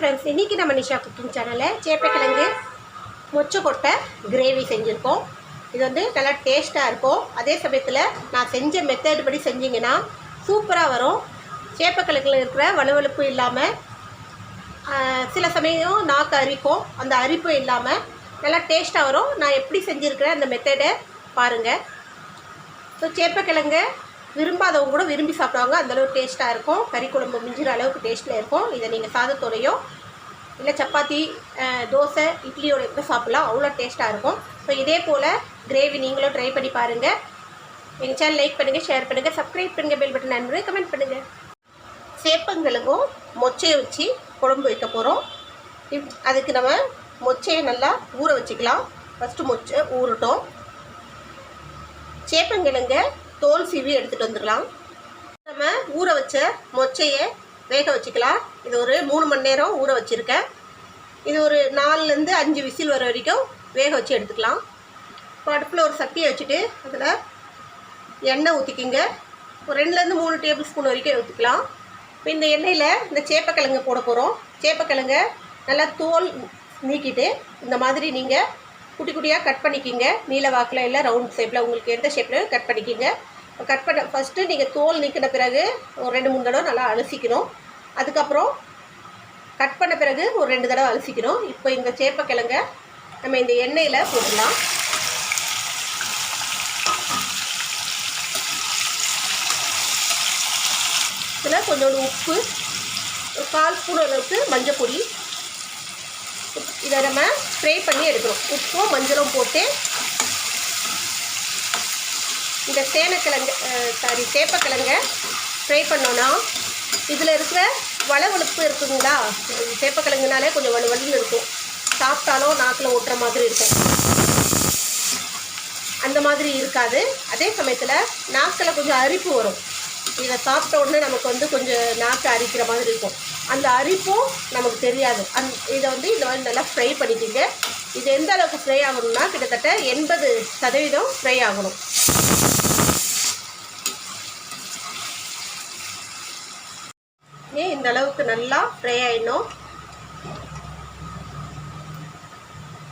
Friends இன்றைக்கி நம்ம Nisha cooking சேனலில் சேப்பக்கிழங்கு மொச்சக்கொட்டை கிரேவி செஞ்சுருக்கோம். இது வந்து நல்லா டேஸ்ட்டாக இருக்கும். அதே சமயத்தில் நான் செஞ்ச மெத்தட் படி செஞ்சீங்கன்னா சூப்பராக வரும். சேப்பக்கிழங்கில் இருக்கிற வலுவலுப்பு இல்லாமல் சில சமயம் நாக்கு அரிக்கும். அந்த அரிப்பு இல்லாமல் நல்லா டேஸ்ட்டாக வரும். நான் எப்படி செஞ்சுருக்கிறேன் அந்த மெத்தடை பாருங்கள் ஸோ சேப்பக்கிழங்கு விரும்பாதவங்க கூட விரும்பி சாப்பிடுவாங்க. அந்தளவுக்கு டேஸ்ட்டாக இருக்கும். கறி குழம்பு மிஞ்சிற அளவுக்கு டேஸ்ட்டில் இருக்கும். இதை நீங்கள் சாதத்தோடையோ இல்லை சப்பாத்தி தோசை இட்லியோட கூட சாப்பிட்லாம். அவ்வளோ டேஸ்ட்டாக இருக்கும். ஸோ இதே போல் கிரேவி நீங்களும் ட்ரை பண்ணி பாருங்கள் எங்கள் சேனல் லைக் பண்ணுங்கள் ஷேர் பண்ணுங்கள் சப்ஸ்கிரைப் பண்ணுங்கள் பெல் பட்டன் நண்பர்கள் கமெண்ட் பண்ணுங்கள் சேப்பங்களுக்கும் மொச்சையை வச்சு குழம்பு வைக்க போகிறோம் இப் அதுக்கு நம்ம மொச்சையை நல்லா ஊற வச்சுக்கலாம். ஃபஸ்ட்டு மொச்சை ஊறட்டும். சேப்பங்கிழங்க தோல் சீவி எடுத்துகிட்டு வந்துடலாம். நம்ம ஊற வச்ச மொச்சையை வேக வச்சுக்கலாம். இது ஒரு மூணு மணி நேரம் ஊற வச்சுருக்கேன். இது ஒரு நாலுலேருந்து அஞ்சு விசில் வர வரைக்கும் வேக வச்சு எடுத்துக்கலாம். இப்போ அடுப்பில் ஒரு சட்டியை வச்சுட்டு அதில் எண்ணெய் ஊற்றிக்கிங்க ஒரு ரெண்டுலேருந்து மூணு டேபிள் ஸ்பூன் வரைக்கும் ஊற்றிக்கலாம் இப்போ இந்த எண்ணெயில் இந்த சேப்பக்கிழங்கு போட போகிறோம் சேப்பக்கிழங்க நல்லா தோல் நீக்கிட்டு இந்த மாதிரி நீங்கள் குட்டி குட்டியாக கட் பண்ணிக்கிங்க. நீல வாக்கில் இல்லை ரவுண்ட் ஷேப்பில் உங்களுக்கு எந்த ஷேப்பில் கட் பண்ணிக்கிங்க. கட் பண்ண ஃபஸ்ட்டு நீங்கள் தோல் நீக்கின பிறகு ஒரு ரெண்டு மூணு தடவை நல்லா அலசிக்கணும். அதுக்கப்புறம் கட் பண்ண பிறகு ஒரு ரெண்டு தடவை அலசிக்கணும். இப்போ இந்த சேப்பக்கிழங்க நம்ம இந்த எண்ணெயில் போட்டுடலாம். இதில் கொஞ்சோண்டு உப்பு ஒரு கால் ஸ்பூன் அளவுக்கு மஞ்சள் பொடி. இதை நம்ம ஸ்ப்ரே பண்ணி எடுக்கிறோம் உப்பும் மஞ்சளும் போட்டு இந்த சேனக்கிழங்கு சாரி சேப்பக்கிழங்க ஃப்ரை பண்ணோன்னா இதில் இருக்கிற வளவழுப்பு இருக்குதுங்களா சேப்பக்கிழங்குனாலே கொஞ்சம் வலுவலுன்னு இருக்கும். சாப்பிட்டாலும் நாக்கில் ஓட்டுற மாதிரி இருக்கும். அந்த மாதிரி இருக்காது. அதே சமயத்தில் நாக்கில் கொஞ்சம் அரிப்பு வரும். இதை சாப்பிட்ட உடனே நமக்கு வந்து கொஞ்சம் நாக்கு அரிக்கிற மாதிரி இருக்கும். அந்த அரிப்பும் நமக்கு தெரியாது. அந் இதை வந்து இந்த மாதிரி நல்லா ஃப்ரை பண்ணிக்கிங்க. இது எந்த அளவுக்கு ஃப்ரை ஆகணும்னா கிட்டத்தட்ட எண்பது சதவீதம் ஃப்ரை ஆகணும். இந்த அளவுக்கு நல்லா ஃப்ரை ஆயிடணும்.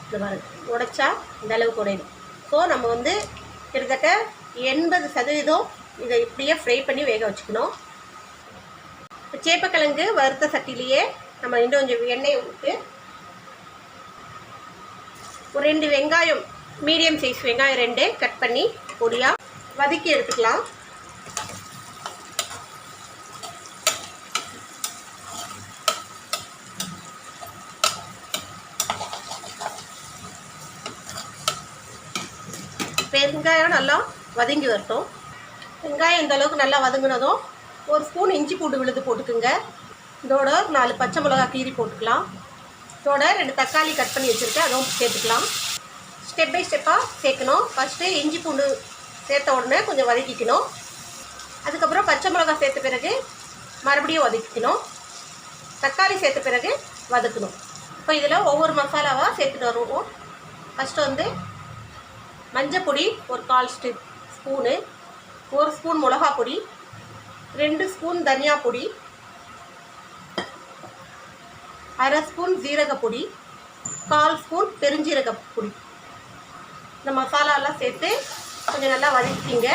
இந்த பாருங்க உடைச்சா இந்த அளவுக்கு உடையணும். ஸோ நம்ம வந்து கிட்டத்தட்ட எண்பது சதவீதம் இதை இப்படியே ஃப்ரை பண்ணி வேக வச்சுக்கணும். இப்போ சேப்பக்கிழங்கு வறுத்த சட்டிலேயே நம்ம இன்னும் கொஞ்சம் எண்ணெய் விட்டு ஒரு ரெண்டு வெங்காயம் மீடியம் சைஸ் வெங்காயம் ரெண்டு கட் பண்ணி பொடியாக வதக்கி எடுத்துக்கலாம். வெங்காயம் நல்லா வதங்கி வரட்டும். வெங்காயம் இந்த அளவுக்கு நல்லா வதங்கினதும் ஒரு ஸ்பூன் இஞ்சி பூண்டு விழுது போட்டுக்குங்க. இதோட ஒரு நாலு பச்சை மிளகா கீரி போட்டுக்கலாம். இதோட ரெண்டு தக்காளி கட் பண்ணி வச்சுருக்கேன் அதுவும் சேர்த்துக்கலாம். ஸ்டெப் பை ஸ்டெப்பாக சேர்க்கணும். ஃபஸ்ட்டு இஞ்சி பூண்டு சேர்த்த உடனே கொஞ்சம் வதக்கிக்கணும். அதுக்கப்புறம் பச்சை மிளகா சேர்த்த பிறகு மறுபடியும் வதக்கிக்கணும். தக்காளி சேர்த்த பிறகு வதக்கணும். இப்போ இதில் ஒவ்வொரு மசாலாவாக சேர்த்துட்டு வருவோம். ஃபஸ்ட்டு வந்து மஞ்சப்பொடி ஒரு கால் ஸ்டி ஸ்பூனு ஒரு ஸ்பூன் மிளகா பொடி ரெண்டு ஸ்பூன் தனியா பொடி அரை ஸ்பூன் ஜீரக பொடி கால் ஸ்பூன் பெருஞ்சீரக பொடி இந்த மசாலாலாம் சேர்த்து கொஞ்சம் நல்லா வதக்கிக்கிங்க.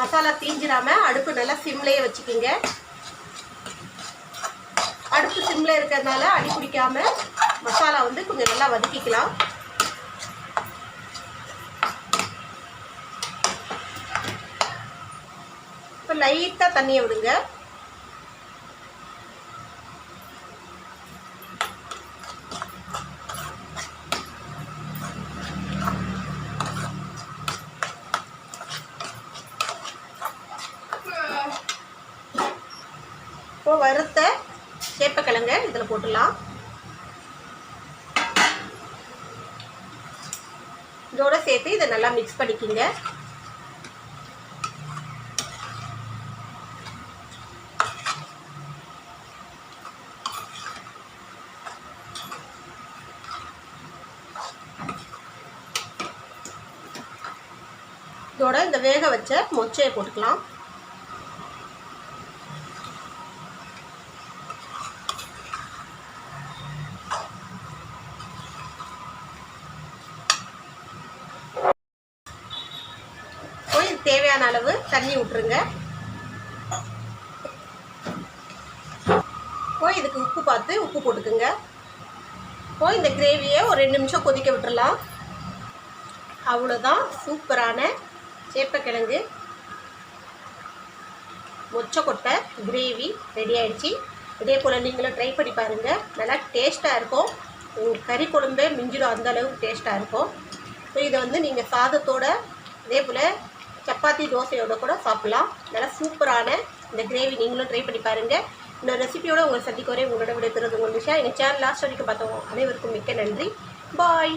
மசாலா தீஞ்சிடாமல் அடுப்பு நல்லா சிம்லேயே வச்சுக்கிங்க. அடுப்பு சிம்மில் இருக்கிறதுனால அடி பிடிக்காமல் மசாலா வந்து கொஞ்சம் நல்லா வதக்கிக்கலாம். இப்போ லைட்டாக தண்ணியை விடுங்க. இப்போ வறுத்த சேப்பக்கிழங்க இதில் போட்டுடலாம். இதோட சேர்த்து இதை நல்லா மிக்ஸ் பண்ணிக்கிங்க. இதோட இந்த வேக வச்ச மொச்சையை போட்டுக்கலாம். போய் தேவையான அளவு தண்ணி விட்டுருங்க போய் இதுக்கு உப்பு பார்த்து உப்பு போட்டுக்குங்க. போய் இந்த கிரேவியை ஒரு ரெண்டு நிமிஷம் கொதிக்க விட்டுடலாம் அவ்வளோதான் சூப்பரான சேப்பக்கிழங்கு மொச்சக்கொட்டை கிரேவி ரெடி ஆயிடுச்சு. இதே போல் நீங்களும் ட்ரை பண்ணி பாருங்கள் நல்லா டேஸ்ட்டாக இருக்கும். கறி குழம்பே மிஞ்சிடும் அந்த அளவுக்கு டேஸ்ட்டாக இருக்கும். ஸோ இதை வந்து நீங்கள் சாதத்தோட இதே போல் சப்பாத்தி தோசையோட கூட சாப்பிட்லாம். நல்லா சூப்பரான இந்த கிரேவி நீங்களும் ட்ரை பண்ணி பாருங்கள் இந்த ரெசிபியோட உங்களை சந்திக்க வரே உங்களோட விடைபெறுவது உங்கள் விஷயம் எங்கள் சேனல் லாஸ்ட் வரைக்கும் பார்த்தோம் அனைவருக்கும் மிக்க நன்றி. பாய்